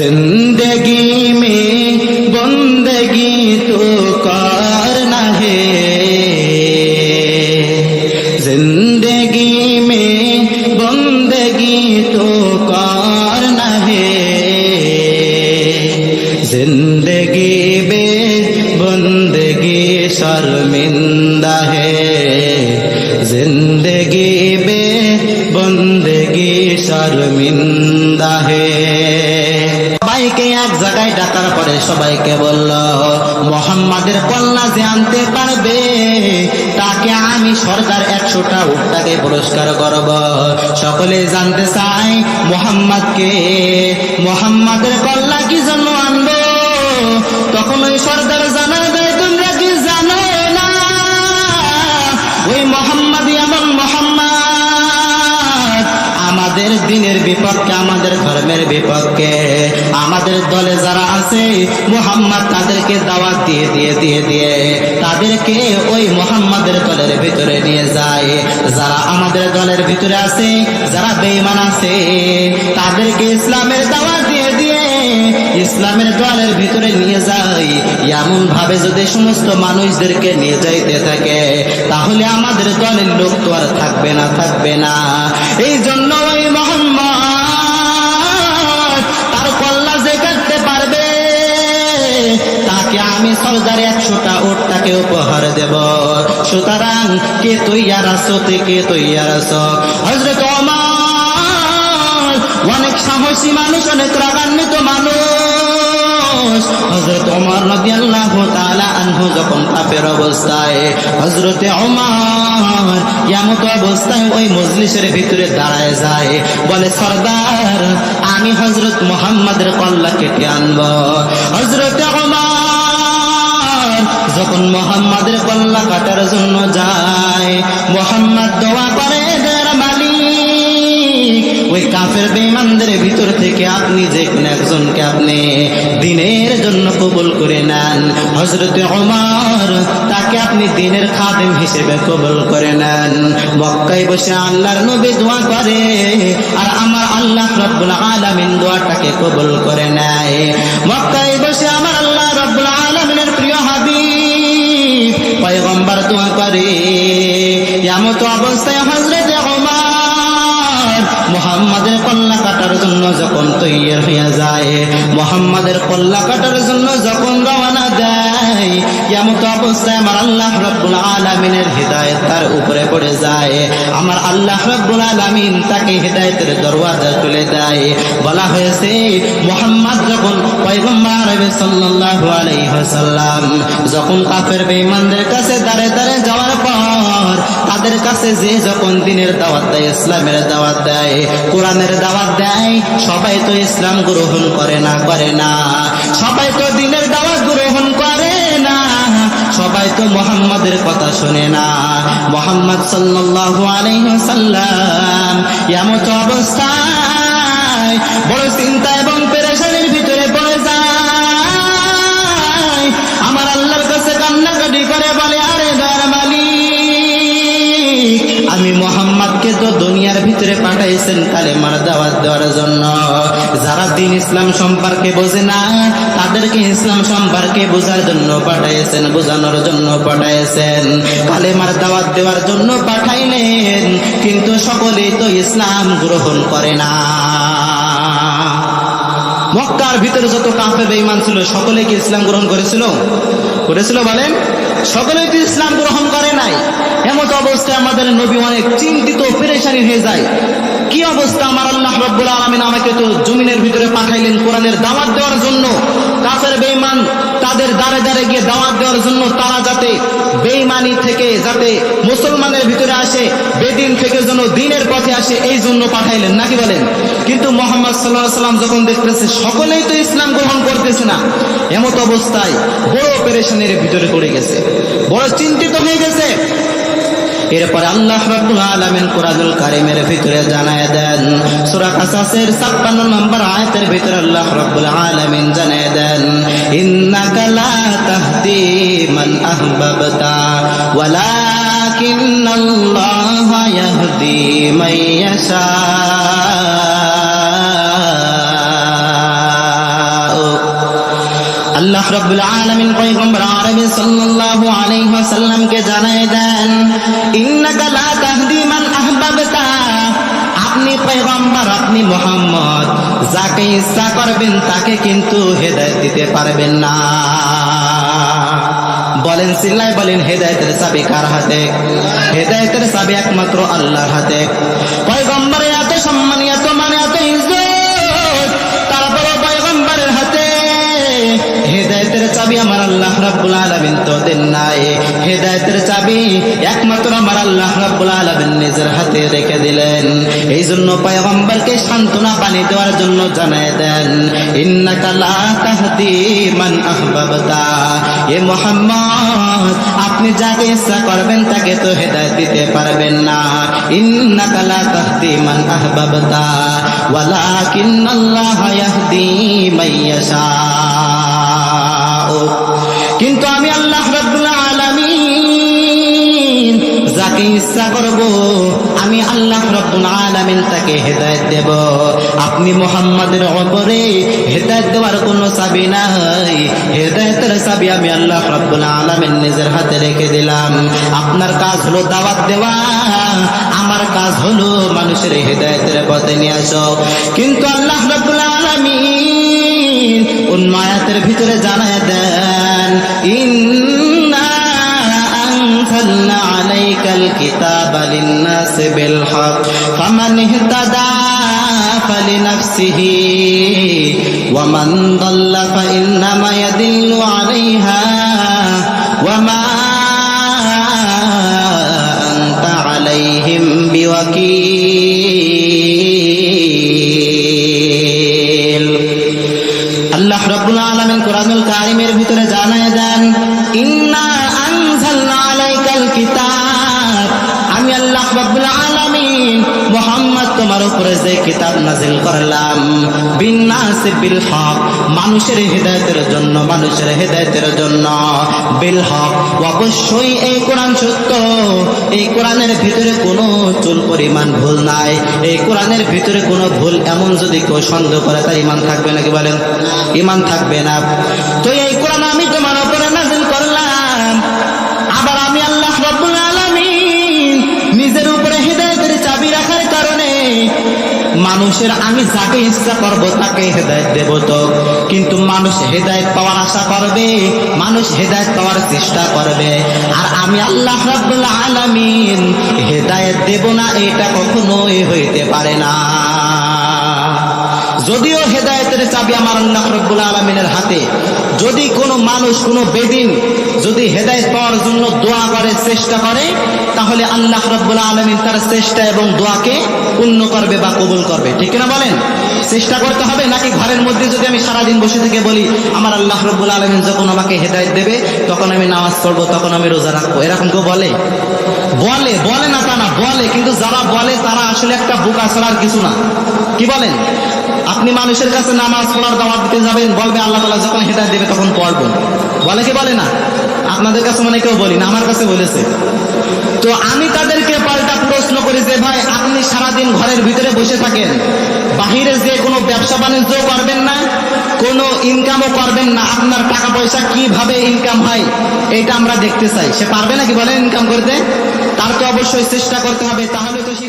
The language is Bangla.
जिंदगी में बंदगी तो कार न है जिंदगी में बंदगी तो कार न है जिंदगी बे बंदगी शर्मिंदा है जिंदगी बे बंदगी शर्मिंदा है ডাকার পরে সবাইকে বলল, মোহাম্মদের কল্যা যে আনতে পারবে, তাকে আমি সরকার একশোটা উঠটাকে পুরস্কার করব। সকলে জানতে চাই মোহাম্মদকে, মোহাম্মদের কল্যা কি জন্য আনব? তখন ওই সরকার জানা আমাদের দিনের বিপক্ষে, আমাদের ধর্মের বিপক্ষে। আমাদের দলে যারা আছে, মোহাম্মদ তাদেরকে দাওয়াত দিয়ে দিয়ে দিয়ে দিয়ে। তাদেরকে ওই মোহাম্মদের দলের ভিতরে নিয়ে যায়। যারা আমাদের দলের ভিতরে আছে, যারা বেঈমান আছে, তাদেরকে ইসলামের দাওয়াত দিয়ে দিয়ে ইসলামের দলের ভিতরে নিয়ে যায়। এমন ভাবে যদি সমস্ত মানুষদেরকে নিয়ে যাইতে থাকে, তাহলে আমাদের দলের লোক তো আর থাকবে না থাকবে না। এই জন্য সুতরাং কে তৈয়ার আছো তে কে হজরত অনেক সাহসী মানুষ, অনেক রাগান্বিত মানুষ। হজরত ওমর রাদিয়াল্লাহু তাআলা আনহু যখন পাপের অবস্থায় হজরতে অবস্থায় ওই মজলিসের ভিতরে দাঁড়ায় যায়। বলে, সর্দার, আমি হজরত মোহাম্মদের কল্লা কেটে আনব? হজরতে ওমর যখন মোহাম্মদের কল্লা কাটার জন্য যায়, মোহাম্মদ দোয়া করে ওই কাফের বেঈমানদের ভিতর থেকে আপনি যে কোনো একজনকে আপনি দিনের জন্য কবুল করে নেন। হজরতে ওমর, তাকে আপনি দিনের খাদেম হিসেবে কবুল করে নেন। মক্কায় বসে আল্লাহর নবী দোয়া করে, আর আমার আল্লাহ রব্বুল আলামিন দোয়াটাকে কবুল করে নেয়। যখন তৈরি হয়ে যায় মোহাম্মদের কল্লা কাটার জন্য যখন যখন কাফের বেঈমানদের কাছে দাঁড়ে দাঁড়ে যাওয়ার পর, তাদের কাছে যে যখন দিনের দাওয়াত দেয়, ইসলামের দাওয়াত দেয়, কোরআনের দাওয়াত দেয়, সবাই তো ইসলাম গ্রহণ করে না করে না। সবাই তো দিনের দাওয়াত সবাই তো মোহাম্মদের কথা শুনে না। মোহাম্মদ সাল্লাল্লাহু আলাইহি সাল্লাম এমন অবস্থায় বড় চিন্তা এবং পেরেশানির আমি মোহাম্মদকে তো দুনিয়ার ভিতরে পাঠাইছেন কালে মার দাওয়াত দেওয়ার জন্য। যারা দিন ইসলাম সম্পর্কে বোঝে না, তাদেরকে ইসলাম সম্পর্কে বোঝার জন্য পাঠাইছেন, বোঝানোর জন্য পাঠাইছেন। কালে মার দাওয়াত দেওয়ার জন্য পাঠাইলেন, কিন্তু সকলেই তো ইসলাম গ্রহণ করে না। মক্কার ভিতরে যত কাফে বেঈমান ছিল সকলে কি ইসলাম গ্রহণ করেছিল? করেছিল বলেন? সকলে তো ইসলাম গ্রহণ করে নাই। এমত অবস্থায় আমাদের নবী অনেক চিন্তিত পেরেশানি হয়ে যায়। কি অবস্থা আমার রব্বুল আলমিন আমাকে তো জমিনের ভিতরে পাঠাইলেন কোরআনের দাওয়াত দেওয়ার জন্য। কাফের, বেঈমান, তাদের দাঁড়ে দাঁড়ে গিয়ে দাওয়াত দেওয়ার জন্য তারা যাতে বেঈমানি থেকে যাতে মুসলমানের ভিতরে আসে, বেদিন থেকে যেন দিনের পথে আসে, এই জন্য পাঠাইলেন, নাকি বলেন? কিন্তু মোহাম্মদ সাল্লাহ সাল্লাম যখন দেখতেছে, সকলেই তো ইসলাম গ্রহণ করতেছে না। এমত অবস্থায় বড় অপারেশনের ভিতরে পড়ে গেছে। বড় চিন্তিত হয়ে গেছে। এরপরে আল্লাহ রাব্বুল আলামিন কোরআনুল কারীমের ভিতরে জানায় দেন, সূরা কাসাসের 56 নম্বর আয়াতের ভিতরে আল্লাহ রাব্বুল আলামিন জানায় দেন, ইন্নাকা লা তাহদি মান আহবাবতা, ওয়ালাকিন্নাল্লাহা ইয়াহদি মান ইয়াশা। রাব্বুল আলামিন পয়গম্বর সাল্লাল্লাহু আলাইহি জানায় দেন, ইন্নাকা লা তাহদি মান আহবাবতা। আপনি পয়গম্বর, আপনি মোহাম্মদ, যাকে ইচ্ছা করবেন তাকে কিন্তু হেদায়েত দিতে পারবেন না। বলেন সিল্লায় বলেন, হেদায়েতের চাবি কার হাতে? হেদায়েতের চাবি একমাত্র আল্লাহর হাতে। পয়গম্বরে চাবি আমার আল্লাহ রাব্বুল আলামিন তো দেন নাই। হেদায়েতের চাবি একমাত্র আমার আল্লাহ রাব্বুল আলামিন নিজের হাতে রেখে দিলেন। এই জন্য পয়গম্বরকে সান্ত্বনা পানি দেওয়ার জন্য জানায় দেন, ইন্নাকা লা তাহদি মান আহবাবতা। এ মুহাম্মদ, আপনি যাকে ইচ্ছা করবেন তাকে তো হেদায়েত দিতে পারবেন না। ইন্নাকা লা তাহদি মান আহবাবতা। ওয়ালাকিন্নাল্লাহ ইয়াহদি মাইয়াশা কিন্তু আমি আল্লাহ রাব্বুল আলামিন, যাকে ইচ্ছা করব, আমি আল্লাহ রাব্বুল আলামিন তাকে হেদায়েত দেব। আপনি মুহাম্মাদের উপরে হেদায়েত দেওয়ার কোনো চাবি নাই। হেদায়েতের চাবি আমি আল্লাহ রাব্বুল আলামিন নিজের হাতে রেখে দিলাম। আপনার কাজ হলো দাওয়াত দেওয়া, আমার কাজ হলো মানুষের হেদায়েতের পথে নিয়ে আসো। কিন্তু আল্লাহ রাব্বুল আলামিন অন্য আয়াতের ভিতরে জানায় দেন ইন্না أنزلنا عليك الكتاب للناس بالحق فمن اهتدى فلنفسه ومن ضل فإنما يدل عليها وما أنت عليهم بوكيل আল্লাহ রাব্বুল আলামিন কোরআনুল কারিমের ভিতরে জানায় দেন ইন্না আনজালনা আলাইকাল কিতাব মানুষের হেদায়েতের জন্য, মানুষের হেদায়েতের জন্য বিল হক। অবশ্যই এই কোরআন সত্য, এই কোরআনের ভিতরে কোনো চুল পরিমাণ ভুল নাই, এই কোরআনের ভিতরে কোনো ভুল এমন যদি কেউ সন্দেহ করে, তার ইমান থাকবে নাকি বলেন? ইমান থাকবে না। তো এই কোরআন মানুষের আমি যাকে ইচ্ছা করব তাকে হেদায়ত দেব তো। কিন্তু মানুষ হেদায়ত পাওয়ার আশা করবে, মানুষ হেদায়ত পাওয়ার চেষ্টা করবে। আর আমি আল্লাহ রাব্বুল আলামিন, হেদায়ত দেব না, এটা কখনোই হইতে পারে না। যদিও হেদায়েতের চাবি আমার আল্লাহ রব্বুল আলমিনের হাতে, যদি কোনো মানুষ, কোনো বেদিন যদি হেদায়েত পাওয়ার জন্য দোয়া করে, চেষ্টা করে, তাহলে আল্লাহ রব্বুল আলমিন তার চেষ্টা এবং দোয়াকে পূর্ণ করবে বা কবুল করবে। ঠিক না বলেন? চেষ্টা করতে হবে নাকি ঘরের মধ্যে যদি আমি সারাদিন বসে থেকে বলি, আমার আল্লাহ রব্বুল আলমিন যখন আমাকে হেদায়েত দেবে, তখন আমি নামাজ পড়ব, তখন আমি রোজা রাখব। এরকম কেউ বলে? বলে বলে না তা না, বলে, কিন্তু যারা বলে তারা আসলে একটা বুকা ছাড়ার কিছু না। কি বলেন? আপনি মানুষের কাছে নামাজ পড়ার দাওয়াত দিতে যাবেন, বলবে আল্লাহ তালা যখন হেদায়ত দেবে তখন পড়ব। বলে কি বলে না? আপনাদের কাছে মানে কেউ বলি না, আমার কাছে বলেছে। তো আমি তাদেরকে পাল্টা প্রশ্ন করি যে, ভাই, আপনি সারাদিন ঘরের ভিতরে বসে থাকেন। বাহিরে যে কোনো ব্যবসা বাণিজ্য করবেন না, কোনো ইনকামও করবেন না। আপনার টাকা পয়সা কীভাবে ইনকাম হয় এটা আমরা দেখতে চাই। সে পারবে নাকি বলেন ইনকাম করতে? তার তো অবশ্যই চেষ্টা করতে হবে, তাহলে তো সে